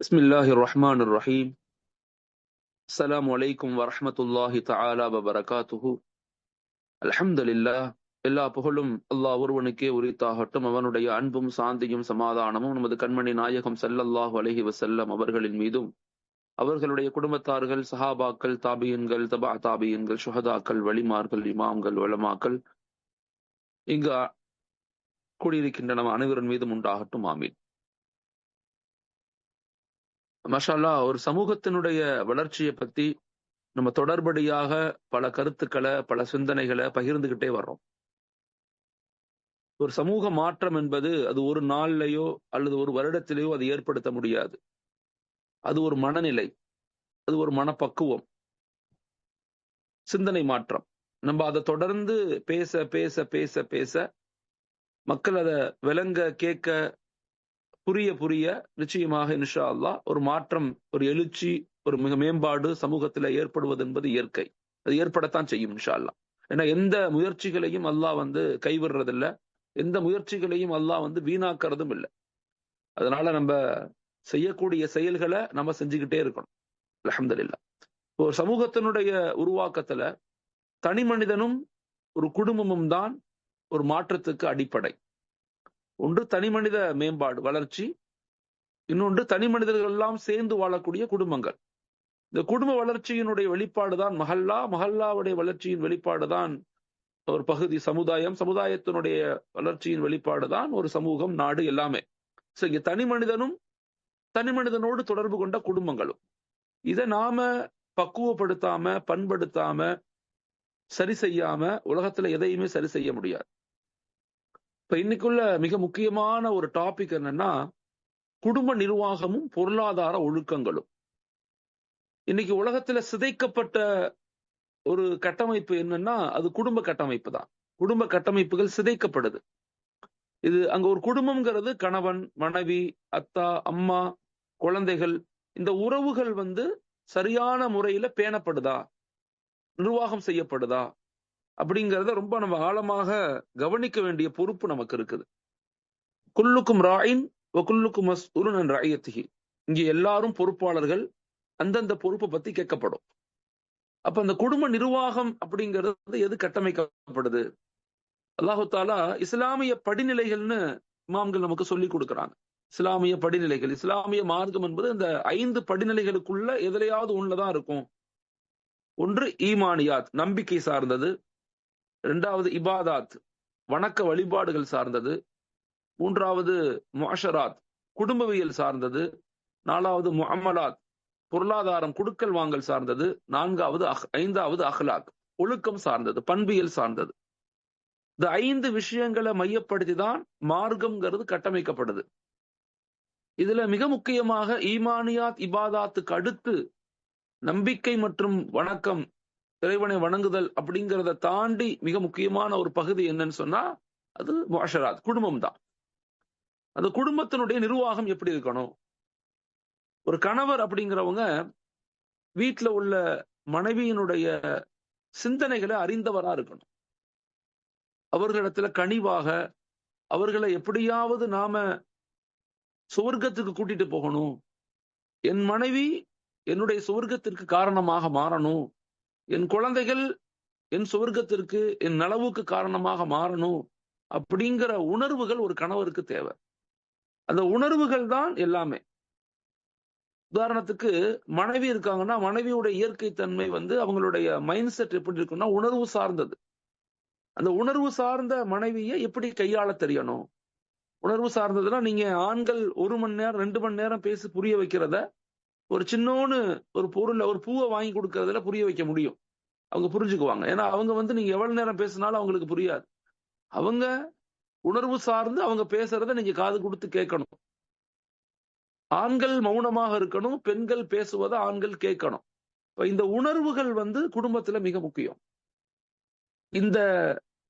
بسم الله الرحمن الرحيم السلام عليكم ورحمة الله تعالى وبركاته الحمد لله எல்லா புகழும் அல்லாஹ் ஒருவனுக்கே உரித்தாகட்டும் அவனுடைய அன்பும் சாந்தியும் சமாதானமும் நமது கண்மணி நாயகம் ஸல்லல்லாஹு அலைஹி வஸல்லம் அவர்களின் மீதும் அவர்களுடைய குடும்பத்தார்கள் சஹாபாக்கள் தாபியன்கள் தபா தாபியன்கள் சுஹதாக்கள் வலிமார்கள் இமாம்கள் உலமாக்கள் இங்கு கூடியிருக்கின்ற நம் அனைவரின் மீதும் உண்டாகட்டும் ஆமீன் மஷாலா ஒரு சமூகத்தினுடைய வளர்ச்சியை பத்தி நம்ம தொடர்படியாக பல கருத்துக்களை பல சிந்தனைகளை பகிர்ந்துகிட்டே வர்றோம். ஒரு சமூக மாற்றம் என்பது அது ஒரு நாள்லயோ அல்லது ஒரு வருடத்திலேயோ அது ஏற்படுத்த முடியாது. அது ஒரு மனநிலை அது ஒரு மனப்பக்குவம். சிந்தனை மாற்றம். நம்ம அதை தொடர்ந்து பேச பேச பேச பேச மக்கள் அதை விளங்க கேட்க புரிய புரிய நிச்சயமாக இன்ஷா அல்லா ஒரு மாற்றம் ஒரு எழுச்சி ஒரு மிக மேம்பாடு சமூகத்துல ஏற்படுவது என்பது இயற்கை. அது ஏற்படத்தான் செய்யும் இன்ஷா அல்லா ஏன்னா எந்த முயற்சிகளையும் அல்லாஹ் வந்து கைவிடுறதில்ல. எந்த முயற்சிகளையும் அல்லாஹ் வந்து வீணாக்குறதும் இல்லை. அதனால நம்ம செய்யக்கூடிய செயல்களை நம்ம செஞ்சுக்கிட்டே இருக்கணும். அலமதுல்லா ஒரு சமூகத்தினுடைய உருவாக்கத்துல தனி மனிதனும் ஒரு குடும்பமும் தான் ஒரு மாற்றத்துக்கு அடிப்படை. ஒன்று தனி மனித மேம்பாடு வளர்ச்சி. இன்னொன்று தனி மனிதர்கள் எல்லாம் சேர்ந்து வாழக்கூடிய குடும்பங்கள். இந்த குடும்ப வளர்ச்சியினுடைய வெளிப்பாடு தான் மஹல்லா. மஹல்லாவுடைய வளர்ச்சியின் வெளிப்பாடு தான் ஒரு பகுதி சமுதாயம். சமுதாயத்தினுடைய வளர்ச்சியின் வெளிப்பாடு தான் ஒரு சமூகம் நாடு எல்லாமே. சோ இங்க தனி மனிதனும் தனி மனிதனோடு தொடர்பு கொண்ட குடும்பங்களும். இதை நாம பக்குவப்படுத்தாம பண்படுத்தாம சரி செய்யாம உலகத்துல எதையுமே சரி செய்ய முடியாது. இப்ப இன்னைக்குள்ள மிக முக்கியமான ஒரு டாபிக் என்னன்னா குடும்ப நிர்வாகமும் பொருளாதார ஒழுக்கங்களும். இன்னைக்கு உலகத்துல சிதைக்கப்பட்ட ஒரு கட்டமைப்பு என்னன்னா அது குடும்ப கட்டமைப்பு தான். குடும்ப கட்டமைப்புகள் சிதைக்கப்படுது. இது அங்க ஒரு குடும்பம்ங்கிறது கணவன் மனைவி அத்தா அம்மா குழந்தைகள் இந்த உறவுகள் வந்து சரியான முறையில பேணப்படுதா? நிர்வாகம் செய்யப்படுதா? அப்படிங்கிறத ரொம்ப நம்ம ஆழமாக கவனிக்க வேண்டிய பொறுப்பு நமக்கு இருக்குது. குல்லுக்கும் ராயின் குல்லுக்கும் மஸ்ஊலுன் ராயத்திகி இங்க எல்லாரும் பொறுப்பாளர்கள். அந்தந்த பொறுப்பை பத்தி கேட்கப்படும். அப்ப அந்த குடும்ப நிர்வாகம் அப்படிங்கிறது எது கட்டமைக்கப்படுது? அல்லாஹு தாலா இஸ்லாமிய படிநிலைகள்னு இமாம்கள் நமக்கு சொல்லி கொடுக்குறாங்க. இஸ்லாமிய படிநிலைகள் இஸ்லாமிய மார்க்கம் என்பது இந்த ஐந்து படிநிலைகளுக்குள்ள எதிலையாவது ஒண்ணுதான் இருக்கும். ஒன்று ஈமானியாத் நம்பிக்கை சார்ந்தது. இரண்டாவது இபாதாத் வணக்க வழிபாடுகள் சார்ந்தது. மூன்றாவது முஷராத் குடும்பவியல் சார்ந்தது. நாலாவது முஹம்மலாத் பொருளாதாரம் குடுக்கல் வாங்கல் சார்ந்தது. நான்காவது ஐந்தாவது அஹ்லாக் ஒழுக்கம் சார்ந்தது பண்பியல் சார்ந்தது. இந்த ஐந்து விஷயங்களை மையப்படுத்தி தான் மார்க்கம்ங்கிறது கட்டமைக்கப்படுது. இதுல மிக முக்கியமாக ஈமானியாத் இபாதாத்துக்கு அடுத்து நம்பிக்கை மற்றும் வணக்கம் இறைவனை வணங்குதல் அப்படிங்கிறத தாண்டி மிக முக்கியமான ஒரு பகுதி என்னன்னு சொன்னா அது முஷராத் குடும்பம் தான். அந்த குடும்பத்தினுடைய நிர்வாகம் எப்படி இருக்கணும்? ஒரு கணவர் அப்படிங்கிறவங்க வீட்டுல உள்ள மனைவியினுடைய சிந்தனைகளை அறிந்தவரா இருக்கணும். அவர்களிடத்துல கனிவாக அவர்களை எப்படியாவது நாம சுவர்க்கத்துக்கு கூட்டிட்டு போகணும். என் மனைவி என்னுடைய சுவர்க்கத்திற்கு காரணமாக மாறணும். என் குழந்தைகள் என் சுவர்க்கத்திற்கு என் நலவுக்கு காரணமாக மாறணும் அப்படிங்கிற உணர்வுகள் ஒரு கணவருக்கு தேவை. அந்த உணர்வுகள் தான் எல்லாமே. உதாரணத்துக்கு மனைவி இருக்காங்கன்னா மனைவியோட இயற்கை தன்மை வந்து அவங்களுடைய மைண்ட் செட் எப்படி இருக்குன்னா உணர்வு சார்ந்தது. அந்த உணர்வு சார்ந்த மனைவியை எப்படி கையாள தெரியணும்? உணர்வு சார்ந்ததுன்னா நீங்க ஆண்கள் ஒரு மணி நேரம் ரெண்டு மணி நேரம் பேசி புரிய வைக்கிறத ஒரு சின்னோன்னு ஒரு பொருளை ஒரு பூவை வாங்கி கொடுக்கறதுல புரிய வைக்க முடியும். அவங்க புரிஞ்சுக்குவாங்க. ஏன்னா அவங்க வந்து நீங்க எவ்வளவு நேரம் பேசினாலும் அவங்களுக்கு புரியாது. அவங்க உணர்வு சார்ந்து அவங்க பேசுறத நீங்க காது கொடுத்து கேட்கணும். ஆண்கள் மௌனமாக இருக்கணும் பெண்கள் பேசுவதை ஆண்கள் கேட்கணும். இந்த உணர்வுகள் வந்து குடும்பத்துல மிக முக்கியம். இந்த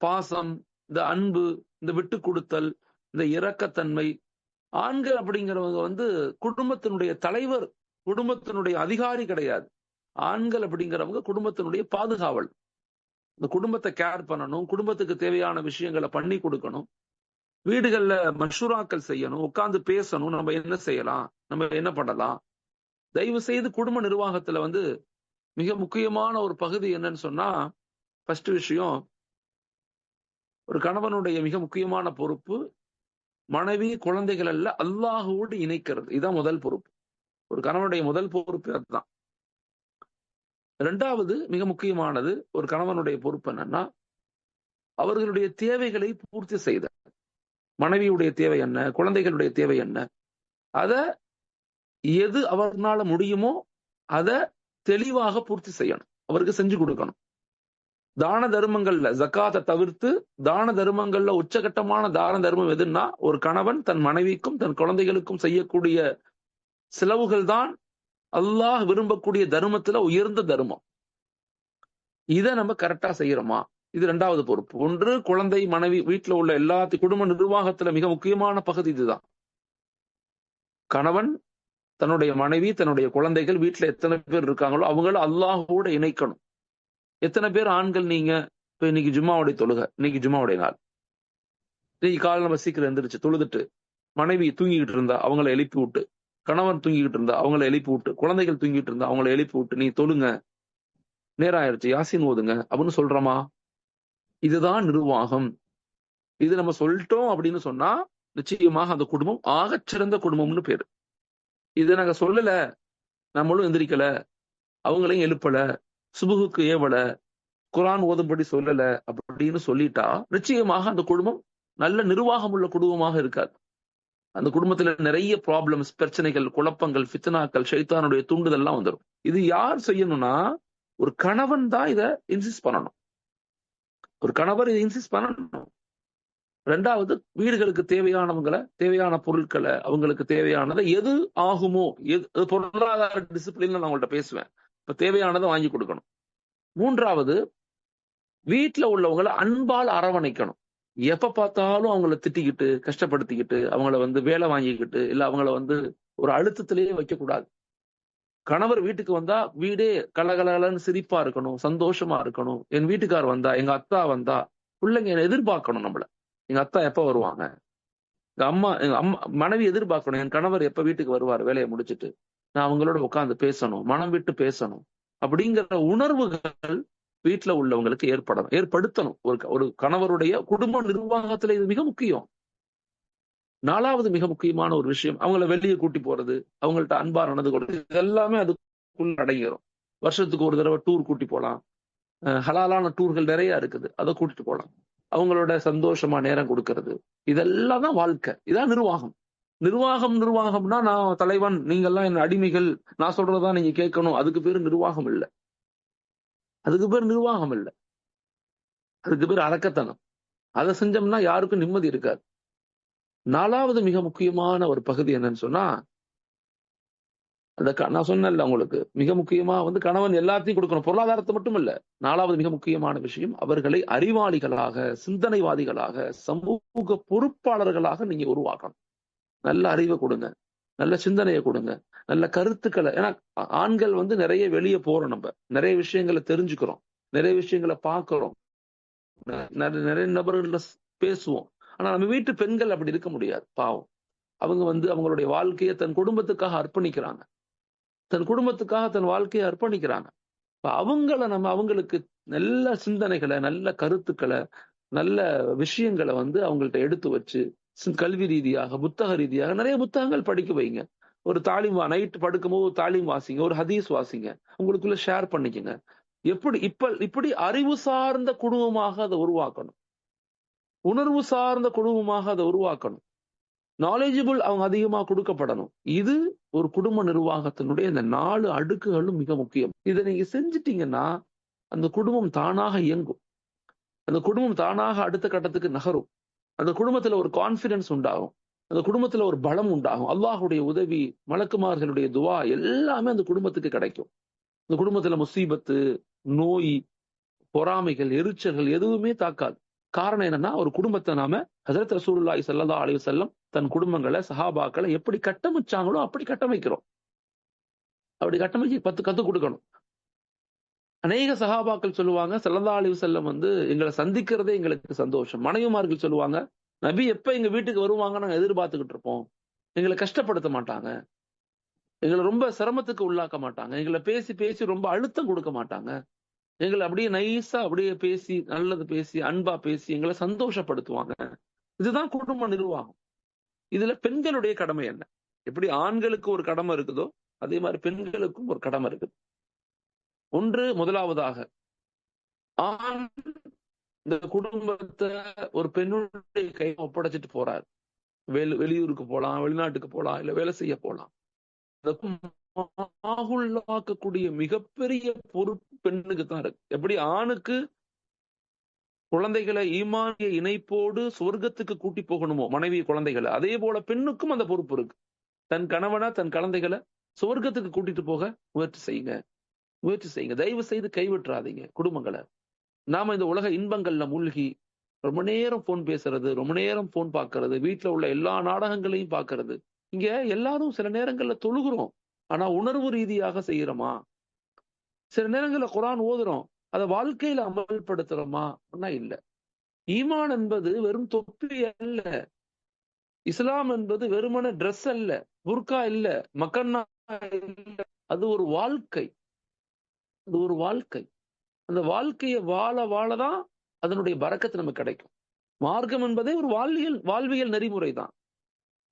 பாசம் இந்த அன்பு இந்த விட்டு கொடுத்தல் இந்த இரக்கத்தன்மை ஆண்கள் அப்படிங்கிறவங்க வந்து குடும்பத்தினுடைய தலைவர் குடும்பத்தினுடைய அதிகாரி கிடையாது. ஆண்கள் அப்படிங்கிறவங்க குடும்பத்தினுடைய பாதுகாவல். இந்த குடும்பத்தை கேர் பண்ணணும் குடும்பத்துக்கு தேவையான விஷயங்களை பண்ணி கொடுக்கணும். வீடுகள்ல மஷூராக்கள் செய்யணும் உட்கார்ந்து பேசணும் நம்ம என்ன செய்யலாம் நம்ம என்ன பண்ணலாம். தயவு செய்து குடும்ப நிர்வாகத்துல வந்து மிக முக்கியமான ஒரு பகுதி என்னன்னு சொன்னா ஃபர்ஸ்ட் விஷயம் ஒரு கணவனுடைய மிக முக்கியமான பொறுப்பு மனைவி குழந்தைகள் அல்ல அல்லாஹோடு இணைக்கிறது. இதுதான் முதல் பொறுப்பு. ஒரு கணவனுடைய முதல் பொறுப்பு அதுதான். இரண்டாவது மிக முக்கியமானது ஒரு கணவனுடைய பொறுப்பு என்னன்னா அவர்களுடைய தேவைகளை பூர்த்தி செய்த மனைவியுடைய தேவை என்ன குழந்தைகளுடைய தேவை என்ன அத எது அவர்னால முடியுமோ அத தெளிவாக பூர்த்தி செய்யணும். அவருக்கு செஞ்சு கொடுக்கணும். தான தர்மங்கள்ல ஜக்காத்தை தவிர்த்து தான தர்மங்கள்ல உச்சகட்டமான தான தர்மம் எதுன்னா ஒரு கணவன் தன் மனைவிக்கும் தன் குழந்தைகளுக்கும் செய்யக்கூடிய செலவுகள் தான் அல்லாஹ் விரும்பக்கூடிய தர்மத்துல உயர்ந்த தர்மம். இதை நம்ம கரெக்டா செய்யறோமா? இது ரெண்டாவது பொறுப்பு. ஒன்று குழந்தை மனைவி வீட்டுல உள்ள எல்லாத்து குடும்ப நிர்வாகத்துல மிக முக்கியமான பகுதி இதுதான். கணவன் தன்னுடைய மனைவி தன்னுடைய குழந்தைகள் வீட்டுல எத்தனை பேர் இருக்காங்களோ அவங்கள அல்லாஹோட இணைக்கணும். எத்தனை பேர் ஆண்கள் நீங்க? இப்போ இன்னைக்கு ஜும்மாவுடைய தொழுக இன்னைக்கு ஜும்மாவுடைய நாள். இன்னைக்கு காலை நம்ம சீக்கிரம் எந்திரிச்சு தொழுதுட்டு மனைவி தூங்கிக்கிட்டு இருந்தா அவங்கள எழுப்பி விட்டு கணவன் தூங்கிக்கிட்டு இருந்தா அவங்கள எழுப்பி விட்டு குழந்தைகள் தூங்கிட்டு இருந்தா அவங்கள எழுப்பி விட்டு நீ தொழுங்க. நேரம் ஆயிடுச்சு யாசின் ஓதுங்க. அப்படின்னு சொல்றோமா? இதுதான் நிர்வாகம். இது நம்ம சொல்லிட்டோம் அப்படின்னு சொன்னா நிச்சயமாக அந்த குடும்பம் ஆகச்சிறந்த குடும்பம்னு பேரு. இதை நாங்க சொல்லல. நம்மளும் எந்திரிக்கல. அவங்களையும் எழுப்பல. சுபுகுக்கு ஏவல. குரான் ஓதும்படி சொல்லல அப்படின்னு சொல்லிட்டா நிச்சயமாக அந்த குடும்பம் நல்ல நிர்வாகம் உள்ள குடும்பமாக இருக்காது. அந்த குடும்பத்துல நிறைய ப்ராப்ளம்ஸ் பிரச்சனைகள் குழப்பங்கள் ஃபித்னாக்கள் ஷைத்தானுடைய தூண்டுதல்லாம் வந்துடும் இது யார் செய்யணும்னா ஒரு கணவன் தான் இதை இன்சிஸ்ட் பண்ணணும். ஒரு கணவர் இதை இன்சிஸ்ட் பண்ணணும். ரெண்டாவது வீடுகளுக்கு தேவையானவங்களை தேவையான பொருட்களை அவங்களுக்கு தேவையானதை எது ஆகுமோ எது பொருளாதார டிசிப்ளின்ல நான் உங்கள்ட்ட பேசுவேன். இப்ப தேவையானதை வாங்கி கொடுக்கணும். மூன்றாவது வீட்டுல உள்ளவங்களை அன்பால் அரவணைக்கணும். எப்ப பார்த்தாலும் அவங்கள திட்டிக்கிட்டு கஷ்டப்படுத்திக்கிட்டு அவங்கள வந்து வேலை வாங்கிக்கிட்டு இல்ல அவங்கள வந்து ஒரு அழுத்தத்திலேயே வைக்கக்கூடாது. கணவர் வீட்டுக்கு வந்தா வீடே கலகலன்னு சிரிப்பா இருக்கணும் சந்தோஷமா இருக்கணும். என் வீட்டுக்கார் வந்தா எங்க அத்தா வந்தா பிள்ளைங்க என்ன எதிர்பார்க்கணும் நம்மள. எங்க அத்தா எப்ப வருவாங்க? எங்க அம்மா எங்க அம்மா மனைவி எதிர்பார்க்கணும். என் கணவர் எப்ப வீட்டுக்கு வருவார்? வேலையை முடிச்சுட்டு. நான் அவங்களோட உட்காந்து பேசணும் மனம் விட்டு பேசணும். அப்படிங்கிற உணர்வுகள் வீட்டுல உள்ளவங்களுக்கு ஏற்படணும். ஏற்படுத்தணும். ஒரு ஒரு கணவருடைய குடும்ப நிர்வாகத்துல இது மிக முக்கியம். நாலாவது மிக முக்கியமான ஒரு விஷயம் அவங்கள வெளியே கூட்டி போறது அவங்கள்ட்ட அன்பா நடந்து கொள்றது இதெல்லாமே அதுக்குள்ள அடங்கிடும் வருஷத்துக்கு ஒரு தடவை டூர் கூட்டி போலாம். ஹலாலான டூர்கள் நிறைய இருக்குது. அதை கூட்டிட்டு போலாம். அவங்களோட சந்தோஷமா நேரம் கொடுக்கறது. இதெல்லாம் தான் வாழ்க்கை. இதான் நிர்வாகம். நிர்வாகம் நிர்வாகம்னா நான் தலைவன் நீங்கெல்லாம் என் அடிமைகள் நான் சொல்றதா நீங்க கேட்கணும். அதுக்கு பேரு நிர்வாகம் இல்லை. அதுக்கு பேர் நிர்வாகம் இல்லை. அதுக்கு பேர் அரக்கத்தனம் அதை செஞ்சோம்னா யாருக்கும் நிம்மதி இருக்காது. நாலாவது மிக முக்கியமான ஒரு பகுதி என்னன்னு சொன்னா அந்த நான் சொன்னேன்ல உங்களுக்கு மிக முக்கியமா வந்து கணவன் எல்லாத்தையும் கொடுக்கணும். பொருளாதாரத்தை மட்டும் இல்ல. நாலாவது மிக முக்கியமான விஷயம் அவர்களை அறிவாளிகளாக சிந்தனைவாதிகளாக சமூக பொறுப்பாளர்களாக நீங்க உருவாக்கணும். நல்ல அறிவை கொடுங்க. நல்ல சிந்தனையை கொடுங்க. நல்ல கருத்துக்களை. ஏன்னா ஆண்கள் வந்து நிறைய வெளியே போறோம் நம்ம. நிறைய விஷயங்களை தெரிஞ்சுக்கிறோம். நிறைய விஷயங்களை பார்க்கிறோம். நிறைய நபர்கள்ல பேசுவோம். ஆனா நம்ம வீட்டு பெண்கள் அப்படி இருக்க முடியாது. பாவம். அவங்க வந்து அவங்களுடைய வாழ்க்கையை தன் குடும்பத்துக்காக அர்ப்பணிக்கிறாங்க. தன் குடும்பத்துக்காக தன் வாழ்க்கையை அர்ப்பணிக்கிறாங்க. அவங்கள நம்ம அவங்களுக்கு நல்ல சிந்தனைகளை நல்ல கருத்துக்களை நல்ல விஷயங்களை வந்து அவங்கள்ட்ட எடுத்து வச்சு கல்வி ரீதியாக புத்தக ரீதியாக நிறைய புத்தகங்கள் படிக்க வைங்க. ஒரு தாலிம் நைட் படுக்கும்போது தாலிம் வாசிங்க ஒரு ஹதீஸ் வாசிங்க. உங்களுக்குள்ள ஷேர் பண்ணிக்கங்க. எப்படி இப்ப இப்படி அறிவு சார்ந்த குடும்பமாக அதை உருவாக்கணும். உணர்வு சார்ந்த குடும்பமாக அதை உருவாக்கணும். நாலேஜபிள் அவங்க அதிகமா கொடுக்கப்படணும். இது ஒரு குடும்ப நிர்வாகத்தினுடைய இந்த நாலு அடுக்குகளும் மிக முக்கியம். இதை நீங்க செஞ்சிட்டீங்கன்னா அந்த குடும்பம் தானாக இயங்கும். அந்த குடும்பம் தானாக அடுத்த கட்டத்துக்கு நகரும். அந்த குடும்பத்துல ஒரு கான்பிடன்ஸ் உண்டாகும். அந்த குடும்பத்துல ஒரு பலம் உண்டாகும். அல்லாஹுடைய உதவி மலக்குமார்களுடைய துவா எல்லாமே அந்த குடும்பத்துக்கு கிடைக்கும். இந்த குடும்பத்துல முசீபத்து நோய் பொறாமைகள் எரிச்சல்கள் எதுவுமே தாக்காது. காரணம் என்னன்னா ஒரு குடும்பத்தை நாம ஹசரத் ரசூல்லாய் செல்லதா அலைஹி செல்லம் தன் குடும்பங்களை சஹாபாக்களை எப்படி கட்டமைச்சாங்களோ அப்படி கட்டமைக்கிறோம். அப்படி கட்டமைச்சு பத்து கத்து கொடுக்கணும். அநேக சகாபாக்கள் சொல்லுவாங்க சல்லல்லா அலி செல்லம் வந்து எங்களை சந்திக்கிறதே எங்களுக்கு சந்தோஷம். மனைவிமார்கள் சொல்லுவாங்க நபி எப்ப எங்க வீட்டுக்கு வருவாங்க நாங்க எதிர்பார்த்துக்கிட்டு இருப்போம். எங்களை கஷ்டப்படுத்த மாட்டாங்க. எங்களை ரொம்ப சிரமத்துக்கு உள்ளாக்க மாட்டாங்க. எங்களை பேசி பேசி ரொம்ப அழுத்தம் கொடுக்க மாட்டாங்க. எங்களை அப்படியே நைஸா அப்படியே பேசி நல்லது பேசி அன்பா பேசி எங்களை சந்தோஷப்படுத்துவாங்க. இதுதான் குடும்ப நிர்வாகம். இதுல பெண்களுடைய கடமை என்ன? எப்படி ஆண்களுக்கு ஒரு கடமை இருக்குதோ அதே மாதிரி பெண்களுக்கும் ஒரு கடமை இருக்குது. ஒன்று முதலாவதாக ஆண் இந்த குடும்பத்தை ஒரு பெண்ணுடைய கை ஒப்படைச்சிட்டு போறாரு. வெளி வெளியூருக்கு போலாம் வெளிநாட்டுக்கு போலாம் இல்ல வேலை செய்ய போலாம். ஆகுள்ளாக்கக்கூடிய மிகப்பெரிய பொறுப்பு பெண்ணுக்கு தான் இருக்கு. எப்படி? ஆணுக்கு குழந்தைகளை ஈமானிய இணைப்போடு சொர்க்கத்துக்கு கூட்டி போகணுமோ மனைவி குழந்தைகளை. அதே போல பெண்ணுக்கும் அந்த பொறுப்பு இருக்கு. தன் கணவனா தன் குழந்தைகளை சொர்க்கத்துக்கு கூட்டிட்டு போக முயற்சி செய்யுங்க. முயற்சி செய்யுங்க. தயவு செய்து கைவிட்டுறாதீங்க குடும்பங்களை. நாம இந்த உலக இன்பங்கள்ல மூழ்கி ரொம்ப நேரம் போன் பேசுறது ரொம்ப நேரம் போன் பார்க்கறது வீட்டுல உள்ள எல்லா நாடகங்களையும் பார்க்கறது. இங்க எல்லாரும் சில நேரங்கள்ல தொழுகிறோம். ஆனா உணர்வு ரீதியாக செய்யறோமா? சில நேரங்கள்ல குரான் ஓதுறோம். அதை வாழ்க்கையில அமல்படுத்துறோமா? இல்ல. ஈமான் என்பது வெறும் தொப்பி அல்ல. இஸ்லாம் என்பது வெறுமன ட்ரெஸ் அல்ல. புர்கா இல்ல. மக்கன்னா இல்ல. அது ஒரு வாழ்க்கை. அது ஒரு வாழ்க்கை. அந்த வாழ்க்கையை வாழ வாழதான் அதனுடைய பறக்கத்து நமக்கு கிடைக்கும். மார்க்கம் என்பதே ஒரு வாழ்வியல் வாழ்வியல் நெறிமுறை தான்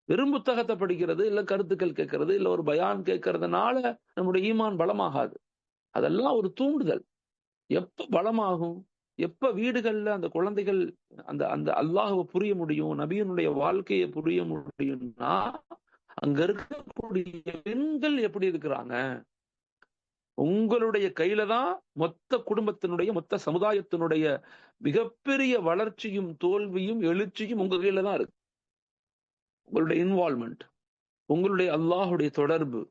வெறும் புத்தகத்தை படிக்கிறது இல்ல கருத்துக்கள் கேட்கறது இல்ல ஒரு பயான் கேட்கறதுனால நம்முடைய ஈமான் பலமாகாது. அதெல்லாம் ஒரு தூண்டுதல். எப்ப பலமாகும்? எப்ப வீடுகள்ல அந்த குழந்தைகள் அந்த அந்த அல்லாஹுவை புரிய முடியும் நபியனுடைய வாழ்க்கையை புரிய முடியும்னா அங்க இருக்கக்கூடிய பெண்கள் எப்படி இருக்கிறாங்க? உங்களுடைய கையில தான் மொத்த குடும்பத்தினுடைய மொத்த சமுதாயத்தினுடைய மிகப்பெரிய வளர்ச்சியும் தோல்வியும் எழுச்சியும் உங்க கையில தான் இருக்கு. உங்களுடைய இன்வால்மெண்ட் உங்களுடைய அல்லாஹுடைய தொடர்பு.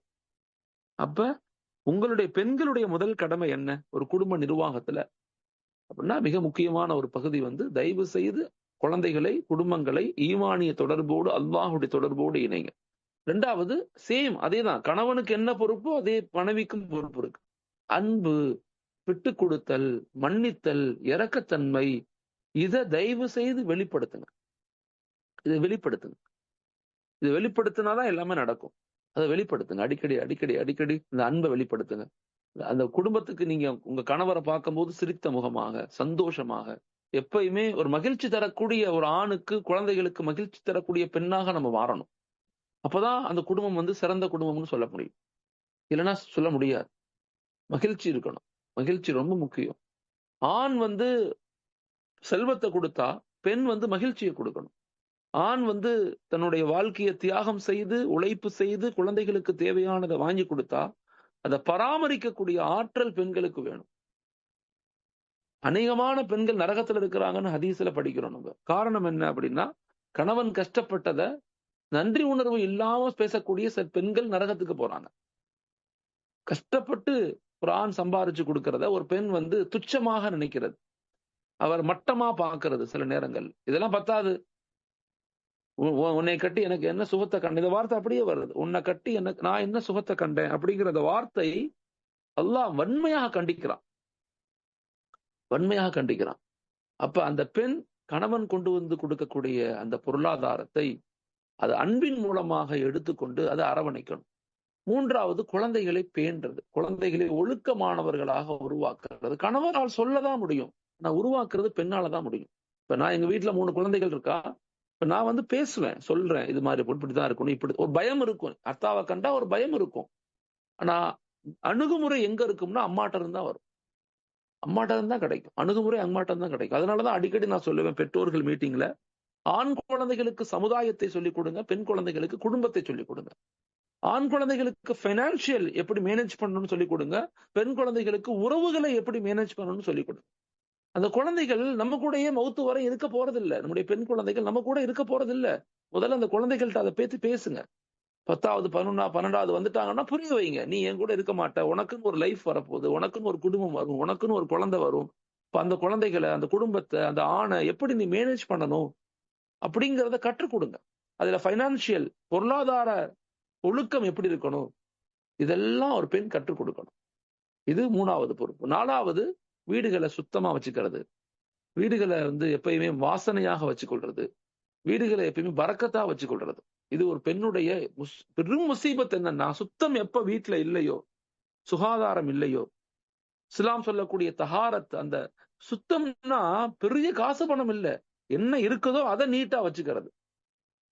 அப்ப உங்களுடைய பெண்களுடைய முதல் கடமை என்ன? ஒரு குடும்ப நிர்வாகத்துல. அப்படின்னா மிக முக்கியமான ஒரு பகுதி வந்து தயவு செய்து குழந்தைகளை குடும்பங்களை ஈமானிய தொடர்போடு அல்லாஹுடைய தொடர்போடு இணைங்க. ரெண்டாவது சேம் அதே தான் கணவனுக்கு என்ன பொறுப்போ அதே மனைவிக்கும் பொறுப்பு இருக்கு. அன்பு விட்டு கொடுத்தல் மன்னித்தல் இறக்கத்தன்மை இதை தயவு செய்து வெளிப்படுத்துங்க. இதை வெளிப்படுத்துங்க. இதை வெளிப்படுத்தினாதான் எல்லாமே நடக்கும். அதை வெளிப்படுத்துங்க. அடிக்கடி அடிக்கடி அடிக்கடி இந்த அன்பை வெளிப்படுத்துங்க. அந்த குடும்பத்துக்கு நீங்க உங்க கணவரை பார்க்கும்போது சிரித்த முகமாக சந்தோஷமாக எப்பயுமே ஒரு மகிழ்ச்சி தரக்கூடிய ஒரு ஆணுக்கு குழந்தைகளுக்கு மகிழ்ச்சி தரக்கூடிய பெண்ணாக நம்ம மாறணும். அப்பதான் அந்த குடும்பம் வந்து சிறந்த குடும்பம்னு சொல்ல முடியும். இல்லைன்னா சொல்ல முடியாது. மகிழ்ச்சி இருக்கணும். மகிழ்ச்சி ரொம்ப முக்கியம். ஆண் வந்து செல்வத்தை கொடுத்தா பெண் வந்து மகிழ்ச்சியை கொடுக்கணும். ஆண் வந்து தன்னுடைய வாழ்க்கையை தியாகம் செய்து உழைப்பு செய்து குழந்தைகளுக்கு தேவையானதை வாங்கி கொடுத்தா அதை பராமரிக்கக்கூடிய ஆற்றல் பெண்களுக்கு வேணும். அநேகமான பெண்கள் நரகத்துல இருக்கிறாங்கன்னு ஹதீஸ்ல படிக்கிறோம் நம்ம. காரணம் என்ன அப்படின்னா கணவன் கஷ்டப்பட்டதை நன்றி உணர்வு இல்லாம பேசக்கூடிய சில பெண்கள் நரகத்துக்கு போறாங்க. கஷ்டப்பட்டு ஒரு ஆண் சம்பாரிச்சு கொடுக்கறத ஒரு பெண் வந்து துச்சமாக நினைக்கிறது. அவர் மட்டமா பாக்குறது சில நேரங்கள். இதெல்லாம் பத்தாது. உன்னை கட்டி எனக்கு என்ன சுகத்தை கண்ட இந்த வார்த்தை அப்படியே வருது. உன்னை கட்டி எனக்கு நான் என்ன சுகத்தை கண்டேன் அப்படிங்கிற வார்த்தை அல்லாஹ் வன்மையாக கண்டிக்கிறான். வன்மையாக கண்டிக்கிறான். அப்ப அந்த பெண் கணவன் கொண்டு வந்து கொடுக்கக்கூடிய அந்த பொருளாதாரத்தை அது அன்பின் மூலமாக எடுத்துக்கொண்டு அதை அரவணைக்கணும். மூன்றாவது குழந்தைகளை பேண்டது குழந்தைகளை ஒழுக்கமானவர்களாக உருவாக்குறது. கணவரால் சொல்லதான் முடியும். நான் உருவாக்குறது பெண்ணால தான் முடியும். இப்ப நான் எங்க வீட்டுல மூணு குழந்தைகள் இருக்கா? இப்ப நான் வந்து பேசுவேன் சொல்றேன் இது மாதிரி இப்படிதான் இருக்கணும். இப்படி ஒரு பயம் இருக்கும். அத்தாவை கண்டா ஒரு பயம் இருக்கும். ஆனா அணுகுமுறை எங்க இருக்கும்னா அம்மாட்ட இருந்தா வரும். அம்மாட்ட இருந்தா கிடைக்கும். அணுகுமுறை அம்மாட்ட தான் கிடைக்கும். அதனாலதான் அடிக்கடி நான் சொல்லுவேன் பெற்றோர்கள் மீட்டிங்ல ஆண் குழந்தைகளுக்கு சமுதாயத்தை சொல்லிக் கொடுங்க பெண் குழந்தைகளுக்கு குடும்பத்தை சொல்லிக் கொடுங்க. ஆண் குழந்தைகளுக்கு பைனான்சியல் எப்படி மேனேஜ் பண்ணணும்னு சொல்லிக் கொடுங்க பெண் குழந்தைகளுக்கு உறவுகளை எப்படி மேனேஜ் பண்ணணும்னு சொல்லிக் கொடுங்க. அந்த குழந்தைகள் நம்ம கூடயே மௌத்து வரை இருக்க போறதில்ல. நம்முடைய பெண் குழந்தைகள் நம்ம கூட இருக்க போறதில்ல. முதல்ல அந்த குழந்தைகள்கிட்ட அதை பேத்து பேசுங்க. பத்தாவது பதினொன்னா பன்னெண்டாவது வந்துட்டாங்கன்னா புரிய வைங்க. நீ என் கூட இருக்க மாட்ட. உனக்குன்னு ஒரு லைஃப் வரப்போகுது. உனக்குன்னு ஒரு குடும்பம் வரும். உனக்குன்னு ஒரு குழந்தை வரும். இப்ப அந்த குழந்தைகளை அந்த குடும்பத்தை அந்த ஆணை எப்படி நீ மேனேஜ் பண்ணணும்? அப்படிங்கிறத கற்றுக் கொடுங்க. அதுல பைனான்சியல் பொருளாதார ஒழுக்கம் எப்படி இருக்கணும்? இதெல்லாம் ஒரு பெண் கற்றுக் கொடுக்கணும். இது மூணாவது பொறுப்பு. நாலாவது வீடுகளை சுத்தமா வச்சுக்கிறது. வீடுகளை வந்து எப்பயுமே வாசனையாக வச்சுக்கொள்றது. வீடுகளை எப்பயுமே பறக்கத்தா வச்சு கொள்றது இது ஒரு பெண்ணுடைய முஸ்- பெரும் முசீபத் என்னன்னா சுத்தம் எப்ப வீட்டுல இல்லையோ சுகாதாரம் இல்லையோ இஸ்லாம் சொல்லக்கூடிய தகாரத் அந்த சுத்தம்னா பெரிய காசு பணம் இல்ல. என்ன இருக்குதோ அதை நீட்டா வச்சுக்கிறது.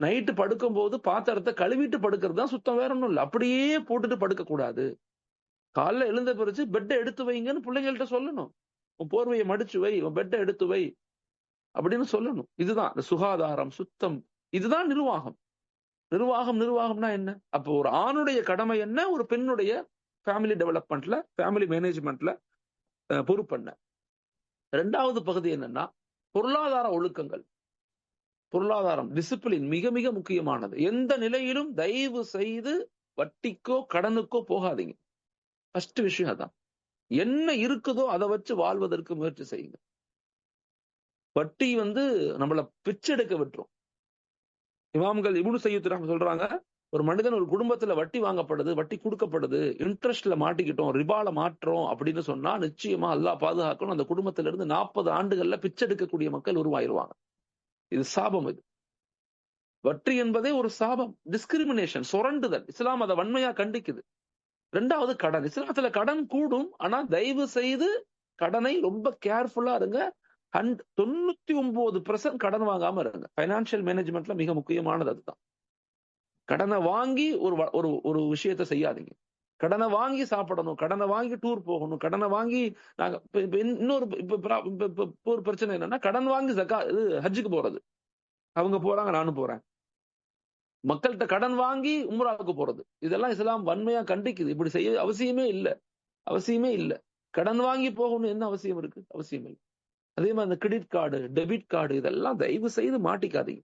நைட்டு படுக்கும் போது பாத்திரத்தை கழுவிட்டு படுக்கிறது தான் சுத்தம் வேற ஒன்றும் இல்ல. அப்படியே போட்டுட்டு படுக்க கூடாது காலைல எழுந்த பிறகு பெட்டை எடுத்து வைங்கன்னு பிள்ளைங்கள்ட்ட சொல்லணும். உன் போர்வையை மடிச்சு வை உன் பெட்டை எடுத்து வை அப்படின்னு சொல்லணும். இதுதான் இந்த சுகாதாரம் சுத்தம். இதுதான் நிர்வாகம். நிர்வாகம் நிர்வாகம்னா என்ன? அப்போ ஒரு ஆணுடைய கடமை என்ன? ஒரு பெண்ணுடைய ஃபேமிலி டெவலப்மெண்ட்ல ஃபேமிலி மேனேஜ்மெண்ட்ல பொறுப்பென்ன ரெண்டாவது பகுதி என்னன்னா பொருளாதார ஒழுக்கங்கள். பொருளாதாரம் டிசிப்ளின் மிக மிக முக்கியமானது. எந்த நிலையிலும் தயவு செய்து வட்டிக்கோ கடனுக்கோ போகாதீங்க. ஃபர்ஸ்ட் விஷயம் அதான். என்ன இருக்குதோ அதை வச்சு வாழ்வதற்கு முயற்சி செய்யுங்க. வட்டி வந்து நம்மள பிச்செடுக்க விட்டுரும். இமாம்கள் இபுனு செய்யுத்துறாங்க சொல்றாங்க ஒரு மனிதன் ஒரு குடும்பத்துல வட்டி வாங்கப்படுது வட்டி கொடுக்கப்படுது இன்ட்ரெஸ்ட்ல மாட்டிக்கிட்டோம் ரிபால மாற்றோம் அப்படின்னு சொன்னா நிச்சயமா அல்லாஹ் பாதுகாக்கணும். அந்த குடும்பத்துல இருந்து நாற்பது ஆண்டுகள்ல பிச்செடுக்கக்கூடிய மக்கள் உருவாயிருவாங்க. இது சாபம் இது. வட்டி என்பதே ஒரு சாபம். டிஸ்கிரிமினேஷன் சுரண்டுதல். இஸ்லாம் அதை வன்மையா கண்டிக்குது. ரெண்டாவது கடன். இஸ்லாத்துல கடன் கூடும். ஆனா தயவு செய்து கடனை ரொம்ப கேர்ஃபுல்லா இருங்க. அண்ட் தொண்ணூத்தி ஒன்பது பெர்சன்ட் கடன் வாங்காம இருங்க. பைனான்சியல் மேனேஜ்மெண்ட்ல மிக முக்கியமானது அதுதான். கடனை வாங்கி ஒரு வ- ஒரு ஒரு விஷயத்தை செய்யாதீங்க. கடனை வாங்கி சாப்பிடணும் கடனை வாங்கி டூர் போகணும் கடனை வாங்கி நாங்க இப்ப இன்னொரு இப்ப ஒரு பிரச்சனை என்னன்னா கடன் வாங்கி ஜக்கா இது ஹஜ்ஜுக்கு போறது. அவங்க போறாங்க நானும் போறேன். மக்கள்கிட்ட கடன் வாங்கி உம்ராவுக்கு போறது. இதெல்லாம் இஸ்லாம் வன்மையா கண்டிக்குது. இப்படி செய்ய அவசியமே இல்ல. அவசியமே இல்ல. கடன் வாங்கி போகணும் என்ன அவசியம் இருக்கு? அவசியம் இல்லை. அதே மாதிரி அந்த கிரெடிட் கார்டு டெபிட் கார்டு இதெல்லாம் தயவு செய்து மாட்டிக்காதீங்க.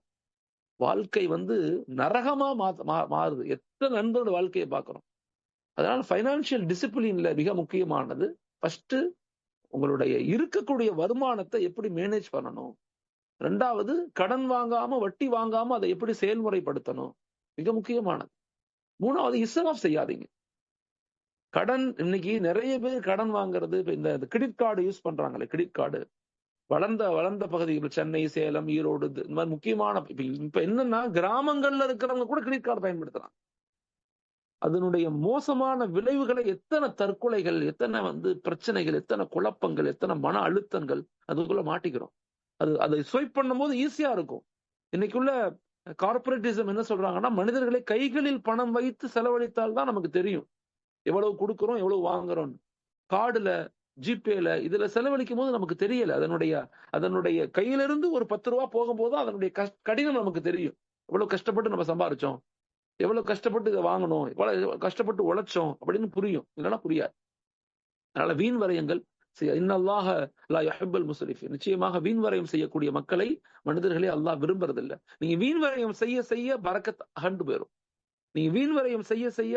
வாழ்க்கை வந்து நரகமா மா- மாறுது. எத்தனை நண்பர்களோட வாழ்க்கையை பார்க்கிறோம். அதனால ஃபைனான்சியல் டிசிப்ளின்ல மிக முக்கியமானது ஃபர்ஸ்ட் உங்களுடைய இருக்கக்கூடிய வருமானத்தை எப்படி மேனேஜ் பண்ணணும். ரெண்டாவது கடன் வாங்காம வட்டி வாங்காம அதை எப்படி செயல்முறைப்படுத்தணும். மிக முக்கியமானது. மூணாவது இஸ்ராஃப் செய்யாதீங்க. கடன் இன்னைக்கு நிறைய பேர் கடன் வாங்குறது இந்த கிரெடிட் கார்டு யூஸ் பண்றாங்களே கிரெடிட் கார்டு வளர்ந்த வளர்ந்த பகுதிகள் சென்னை சேலம் ஈரோடு இது இந்த மாதிரி முக்கியமான இப்ப இப்ப என்னன்னா கிராமங்கள்ல இருக்கிறவங்க கூட கிரெடிட் கார்டு பயன்படுத்துறாங்க அதனுடைய மோசமான விளைவுகளை எத்தனை தற்கொலைகள் எத்தனை வந்து பிரச்சனைகள் எத்தனை குழப்பங்கள் எத்தனை மன அழுத்தங்கள் அதுக்குள்ள மாட்டிக்கிறோம். அது அதை ஸ்வைப் பண்ணும்போது ஈஸியா இருக்கும். இன்னைக்குள்ள கார்பரேட்டிசம் என்ன சொல்றாங்கன்னா மனிதர்களை கைகளில் பணம் வைத்து செலவழித்தால் தான் நமக்கு தெரியும். எவ்வளவு கொடுக்கிறோம் எவ்வளவு வாங்குறோம் கார்டுல ஜிபேல இதுல செலவழிக்கும் போது நமக்கு தெரியல. அதனுடைய அதனுடைய கையிலிருந்து ஒரு பத்து ரூபா போகும்போது அதனுடைய கடினம் நமக்கு தெரியும். எவ்வளவு கஷ்டப்பட்டு நம்ம சம்பாரிச்சோம்? எவ்வளவு கஷ்டப்பட்டு இதை வாங்கணும் எவ்வளவு கஷ்டப்பட்டு உழைச்சோம்? அப்படின்னு புரியும். இல்லைன்னா புரியாது. அதனால வீண் வரையங்கள் இன்னல்லாக இன்னல்லாஹ லா யுஹிப்புல் முஸ்ரிஃபின் நிச்சயமாக வீண் வரையம் செய்யக்கூடிய மக்களை மனிதர்களே அல்லாஹ் விரும்புறதில்ல. நீங்க வீண் வரையம் செய்ய செய்ய பறக்கத் அகண்டு போயிடும் நீங்க வீண் வரையம் செய்ய செய்ய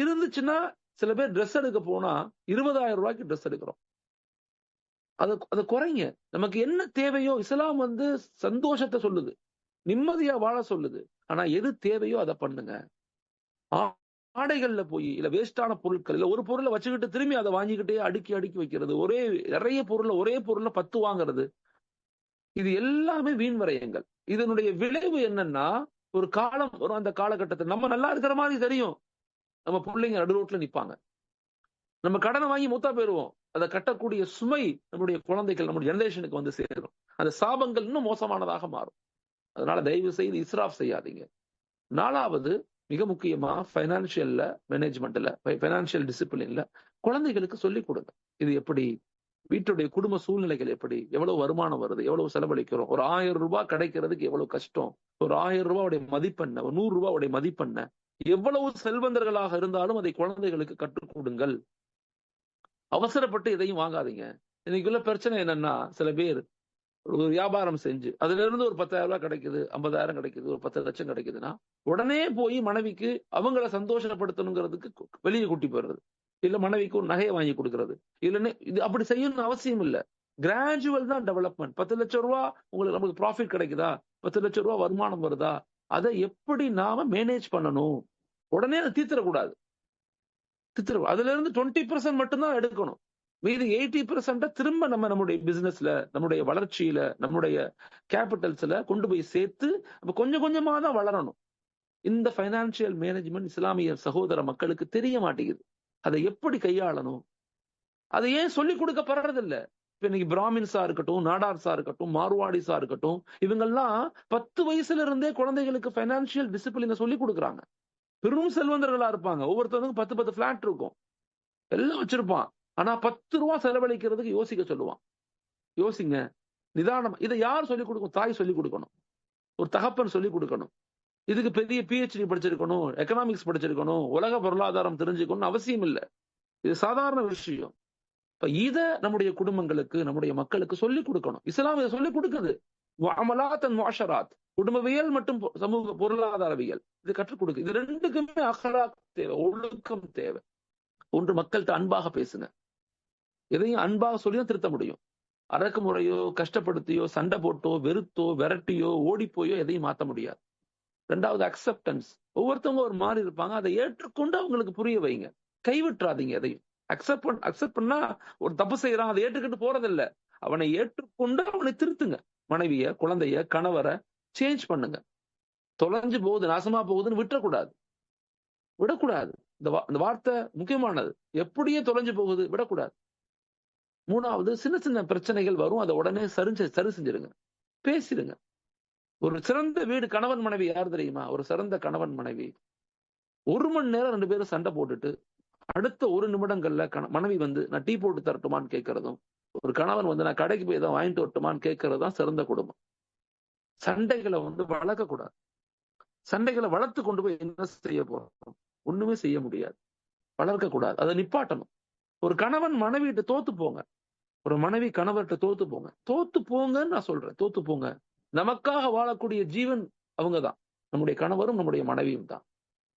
இருந்துச்சுன்னா சில பேர் ட்ரெஸ் எடுக்க போனா இருபதாயிரம் ரூபாய்க்கு ட்ரெஸ் எடுக்கிறோம். அது அதை குறைங்க. நமக்கு என்ன தேவையோ இஸ்லாம் வந்து சந்தோஷத்தை சொல்லுது. நிம்மதியா வாழ சொல்லுது. ஆனா எது தேவையோ அதை பண்ணுங்க. ஆடைகள்ல போய் இல்ல வேஸ்டான பொருட்கள் இல்ல ஒரு பொருளை வச்சுக்கிட்டு திரும்பி அதை வாங்கிக்கிட்டே அடுக்கி அடுக்கி வைக்கிறது ஒரே நிறைய பொருளை ஒரே பொருளை பத்து வாங்குறது. இது எல்லாமே வீண் வரையங்கள். இதனுடைய விளைவு என்னன்னா ஒரு காலம் வரும். அந்த காலகட்டத்தில் நம்ம நல்லா இருக்கிற மாதிரி தெரியும். நம்ம பிள்ளைங்க நடு ரோட்ல நிப்பாங்க. நம்ம கடனை வாங்கி மூத்தா போயிருவோம். அதை கட்டக்கூடிய சுமை நம்முடைய குழந்தைகள் நம்முடைய ஜெனரேஷனுக்கு வந்து சேரும். அந்த சாபங்கள் இன்னும் மோசமானதாக மாறும். அதனால தயவு செய்து இஸ்ராஃப் செய்யாதீங்க. நாலாவது மிக முக்கியமா ஃபைனான்சியல்ல மேனேஜ்மெண்ட்ல ஃபைனான்சியல் டிசிப்ளின்ல குழந்தைகளுக்கு சொல்லிக் கொடுங்க. இது எப்படி வீட்டுடைய குடும்ப சூழ்நிலைகள் எப்படி எவ்வளவு வருமானம் வருது எவ்வளவு செலவழிக்கிறோம் ஒரு ஆயிரம் ரூபாய் கிடைக்கிறதுக்கு எவ்வளவு கஷ்டம் ஒரு ஆயிரம் ரூபாவுடைய மதிப்பெண்ண ஒரு நூறு ரூபாவுடைய மதிப்பெண்ண எவ்வளவு செல்வந்தர்களாக இருந்தாலும் அதை குழந்தைகளுக்கு கற்றுக் கொடுங்கள். அவசரப்பட்டு எதையும் வாங்காதீங்க. இன்னைக்குள்ள பிரச்சனை என்னன்னா சில பேர் ஒரு வியாபாரம் செஞ்சு அதுல இருந்து ஒரு பத்தாயிரம் ரூபாய் கிடைக்குது ஐம்பதாயிரம் கிடைக்குது ஒரு பத்து லட்சம் கிடைக்குதுன்னா உடனே போய் மனைவிக்கு அவங்கள சந்தோஷப்படுத்தணுங்கிறதுக்கு வெளியே கூட்டி போயிடுறது. இல்ல மனைவிக்கு ஒரு நகையை வாங்கி கொடுக்கறது. இல்லைன்னு இது அப்படி செய்யணும்னு அவசியம் இல்ல. கிராஜுவல் தான் டெவலப்மெண்ட் பத்து லட்சம் ரூபா உங்களுக்கு நமக்கு ப்ராஃபிட் கிடைக்குதா? பத்து லட்சம் ரூபா வருமானம் வருதா? அதை எப்படி நாம மேனேஜ் பண்ணணும்? உடனே அதை தீர்த்திடக்கூடாது. தீர்த்திட அதுல இருந்து டுவெண்ட்டி பர்சன்ட் மட்டும்தான் எடுக்கணும். மீதி எயிட்டி பர்சன்ட திரும்ப நம்ம நம்முடைய பிசினஸ்ல நம்முடைய வளர்ச்சியில நம்முடைய கேபிட்டல்ஸ்ல கொண்டு போய் சேர்த்து அப்ப கொஞ்சம் கொஞ்சமா தான் வளரணும். இந்த பைனான்சியல் மேனேஜ்மெண்ட் இஸ்லாமிய சகோதர மக்களுக்கு தெரிய மாட்டேங்குது. அதை எப்படி கையாளணும்? அதை ஏன் சொல்லி கொடுக்கப்படுறதில்ல இப்ப இன்னைக்கு பிராமின்ஸா இருக்கட்டும் நாடார்ஸா இருக்கட்டும் மார்வாடிஸா இருக்கட்டும் இவங்கெல்லாம் பத்து வயசுல இருந்தே குழந்தைகளுக்கு பைனான்சியல் டிசிப்ளினை சொல்லி கொடுக்குறாங்க. பெரும் செல்வந்தர்களா இருப்பாங்க. ஒவ்வொருத்தவங்க பத்து பத்து பிளாட் இருக்கும். எல்லாம் வச்சிருப்பான். ஆனா பத்து ரூபா செலவழிக்கிறதுக்கு யோசிக்க சொல்லுவான். யோசிங்க. நிதானம். இதை யார் சொல்லிக் கொடுக்கும்? தாய் சொல்லிக் கொடுக்கணும். ஒரு தகப்பன் சொல்லிக் கொடுக்கணும். இதுக்கு பெரிய பிஹெச்டி படிச்சிருக்கணும். எக்கனாமிக்ஸ் படிச்சிருக்கணும். உலக பொருளாதாரம் தெரிஞ்சுக்கணும்னு அவசியம் இல்லை. இது சாதாரண விஷயம். இப்ப இத நம்முடைய குடும்பங்களுக்கு நம்முடைய மக்களுக்கு சொல்லிக் கொடுக்கணும். இஸ்லாம் இதை சொல்லிக் கொடுக்குது. அண்ட் வாஷராத் குடும்பவியல் மற்றும் சமூக பொருளாதாரவியல். இது கற்றுக் கொடுக்கு இது ரெண்டுக்குமே அகலா தேவை ஒழுக்கம் தேவை. ஒன்று மக்கள்கிட்ட அன்பாக பேசுங்க. எதையும் அன்பாக சொல்லி தான் திருத்த முடியும். அடக்குமுறையோ கஷ்டப்படுத்தியோ சண்டை போட்டோ வெறுத்தோ விரட்டியோ ஓடிப்போயோ எதையும் மாத்த முடியாது. ரெண்டாவது அக்செப்டன்ஸ் ஒவ்வொருத்தவங்க ஒரு மாதிரி இருப்பாங்க. அதை ஏற்றுக்கொண்டு அவங்களுக்கு புரிய வைங்க. கைவிட்டுறாதீங்க எதையும். அக்செப்ட் பண்ண அக்செப்ட் பண்ணா ஒரு தப்பு செய்யறான் அதை ஏற்றுக்கிட்டு போறதில்ல. அவனை ஏற்றுக்கொண்டு அவனை திருத்துங்க. மனைவிய குழந்தைய கணவரை சேஞ்ச் பண்ணுங்க. தொலைஞ்சு போகுது நாசமா போகுதுன்னு விட்டுறக்கூடாது. விடக்கூடாது. இந்த வார்த்தை முக்கியமானது. எப்படியே தொலைஞ்சு போகுது விடக்கூடாது. மூணாவது சின்ன சின்ன பிரச்சனைகள் வரும். அதை உடனே சரி சரி செஞ்சிருங்க. பேசிடுங்க. ஒரு சிறந்த வீடு கணவன் மனைவி யார் தெரியுமா? ஒரு சிறந்த கணவன் மனைவி. ஒரு மணி நேரம் ரெண்டு பேரும் சண்டை போட்டுட்டு அடுத்த ஒரு நிமிடங்கள்ல மனைவி வந்து நான் டீ போட்டு தரட்டுமான்னு கேட்கறதும் ஒரு கணவன் வந்து நான் கடைக்கு போய் தான் வாங்கிட்டு வரட்டுமான்னு கேட்கறது தான் சிறந்த குடும்பம். சண்டைகளை வந்து வளர்க்க கூடாது சண்டைகளை வளர்த்து கொண்டு போய் என்ன செய்ய போறோம்? ஒண்ணுமே செய்ய முடியாது. வளர்க்க கூடாது அதை நிப்பாட்டணும். ஒரு கணவன் மனைவிட்டு தோத்து போங்க. ஒரு மனைவி கணவர்கிட்ட தோத்து போங்க. தோத்து போங்கன்னு நான் சொல்றேன். தோத்து போங்க. நமக்காக வாழக்கூடிய ஜீவன் அவங்க தான் நம்முடைய கணவரும் நம்முடைய மனைவியும் தான்.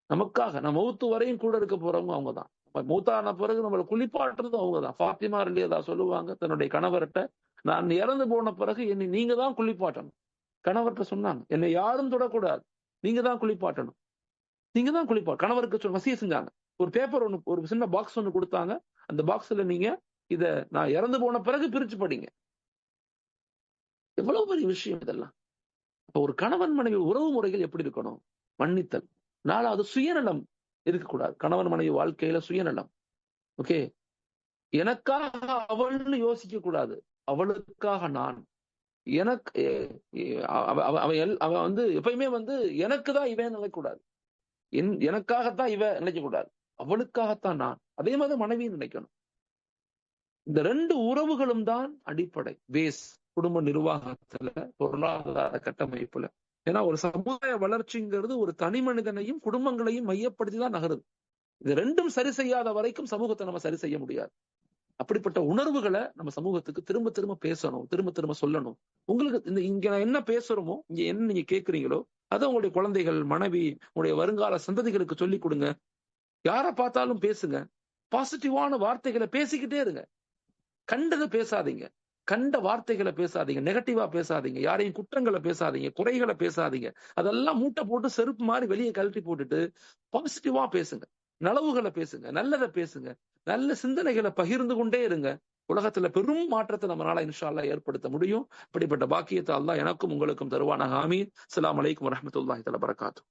நமக்காக நம்ம மௌத்து வரையும் கூட இருக்க போறவங்க அவங்க தான் மூத்தான பிறகு நம்மளை குளிப்பாட்டுறதும் அவங்க தான் ஃபாத்திமா இல்லையதா சொல்லுவாங்க தன்னுடைய கணவர்கிட்ட நான் இறந்து போன பிறகு என்னை நீங்க தான் குளிப்பாட்டணும். கணவர்கிட்ட சொன்னாங்க என்னை யாரும் தொடக்கூடாது. நீங்க தான் குளிப்பாட்டணும். நீங்க தான் குளிப்பா கணவருக்கு வசிய செஞ்சாங்க. ஒரு பேப்பர் ஒன்று ஒரு சின்ன பாக்ஸ் ஒன்று கொடுத்தாங்க. அந்த பாக்ஸ்ல நீங்க இத நான் இறந்து போன பிறகு பிரிச்சு படிங்க. எவ்வளவு பெரிய விஷயம் இதெல்லாம். இப்ப ஒரு கணவன் மனைவி உறவு முறைகள் எப்படி இருக்கணும்? மன்னித்தல். நாலாவது சுயநலம் இருக்கக்கூடாது. கணவன் மனைவி வாழ்க்கையில சுயநலம். ஓகே? எனக்காக அவள்னு யோசிக்க கூடாது அவளுக்காக நான். எனக்கு அவ வந்து எப்பயுமே வந்து எனக்கு தான் இவன் நினைக்கக்கூடாது. என் எனக்காகத்தான் இவ நினைக்க கூடாது அவளுக்காகத்தான் நான். அதே மாதிரி மனைவியும் நினைக்கணும். இந்த ரெண்டு உறவுகளும் தான் அடிப்படை. பேஸ் குடும்ப நிர்வாகத்துல பொருளாதார கட்டமைப்புல. ஏன்னா ஒரு சமுதாய வளர்ச்சிங்கிறது ஒரு தனி மனிதனையும் குடும்பங்களையும் மையப்படுத்தி தான் நகருது. இது ரெண்டும் சரி செய்யாத வரைக்கும் சமூகத்தை நம்ம சரி செய்ய முடியாது. அப்படிப்பட்ட உணர்வுகளை நம்ம சமூகத்துக்கு திரும்ப திரும்ப பேசணும் திரும்ப திரும்ப சொல்லணும். உங்களுக்கு இந்த இங்க நான் என்ன பேசுறோமோ இங்க என்ன நீங்க கேட்குறீங்களோ அதை உங்களுடைய குழந்தைகள் மனைவி உங்களுடைய வருங்கால சந்ததிகளுக்கு சொல்லிக் கொடுங்க. யாரை பார்த்தாலும் பேசுங்க. பாசிட்டிவான வார்த்தைகளை பேசிக்கிட்டே இருங்க. கண்டதை பேசாதீங்க. கண்ட வார்த்தைகளை பேசாதீங்க. நெகட்டிவா பேசாதீங்க. யாரையும் குற்றங்களை பேசாதீங்க. குறைகளை பேசாதீங்க. அதெல்லாம் மூட்டை போட்டு செருப்பு மாதிரி வெளியே கழட்டி போட்டுட்டு பாசிட்டிவா பேசுங்க. நலவுகளை பேசுங்க. நல்லதை பேசுங்க. நல்ல சிந்தனைகளை பகிர்ந்து கொண்டே இருங்க. உலகத்துல பெரும் மாற்றத்தை நம்மளால இன்ஷால்லா ஏற்படுத்த முடியும். இப்படிப்பட்ட பாக்கியத்தை அல்லா எனக்கும் உங்களுக்கும் தருவானாக. ஆமீன். அலாம் வலைக்கம் வரமத்துல்லாஹி தலா வரகாத்து